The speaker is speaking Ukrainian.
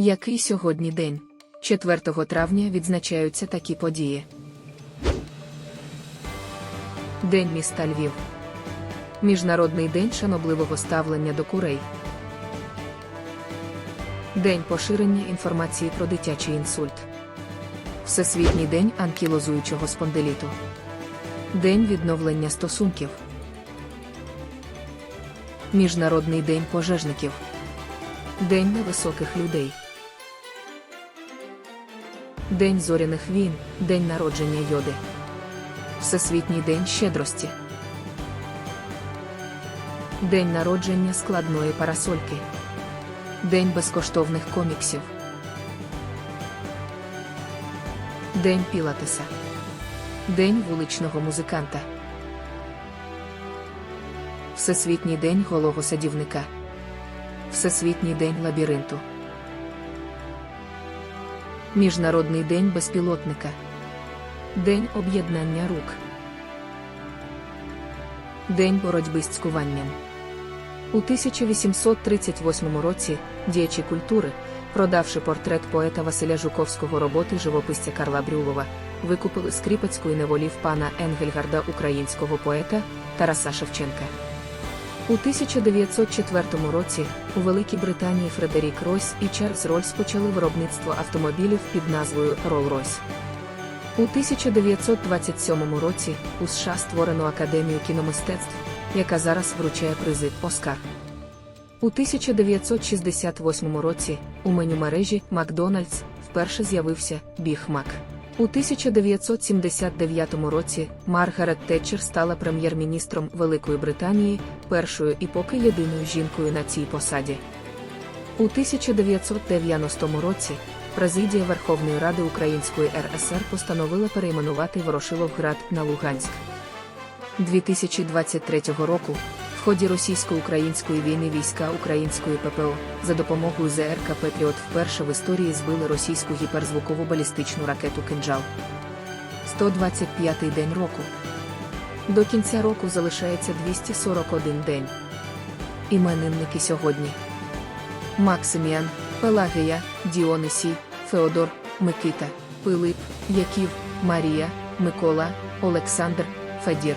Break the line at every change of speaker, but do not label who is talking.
Який сьогодні день? 4 травня відзначаються такі події. День міста Львів. Міжнародний день шанобливого ставлення до курей. День поширення інформації про дитячий інсульт. Всесвітній день анкілозуючого спондиліту. День відновлення стосунків. Міжнародний день пожежників. День невисоких людей. День зоряних війн, День народження йоди. Всесвітній день щедрості. День народження складної парасольки. День безкоштовних коміксів. День Пілатеса. День вуличного музиканта. Всесвітній день голого садівника. Всесвітній день лабіринту. Міжнародний день безпілотника. День об'єднання рук. День боротьби з цькуванням. У 1838 році діячі культури, продавши портрет поета Василя Жуковського роботи живописця Карла Брюлова, викупили скріпецької неволі в пана Енгельгарда українського поета Тараса Шевченка. У 1904 році у Великій Британії Фредерік Ройс і Чарльз Рольс почали виробництво автомобілів під назвою Rolls-Royce. У 1927 році у США створено Академію кіномистецтв, яка зараз вручає призи Оскар. У 1968 році у меню мережі Макдональдс вперше з'явився Біг Мак. У 1979 році Маргарет Тетчер стала прем'єр-міністром Великої Британії, першою і поки єдиною жінкою на цій посаді. У 1990 році Президія Верховної Ради Української РСР постановила перейменувати Ворошиловград на Луганськ. 2023 року ході російсько-української війни війська української ППО за допомогою ЗРК Петріот вперше в історії збили російську гіперзвукову балістичну ракету «Кинджал». 125-й день року. До кінця року залишається 241 день. Іменинники сьогодні. Максиміан, Пелагія, Діонисій, Феодор, Микита, Пилип, Яків, Марія, Микола, Олександр, Федір.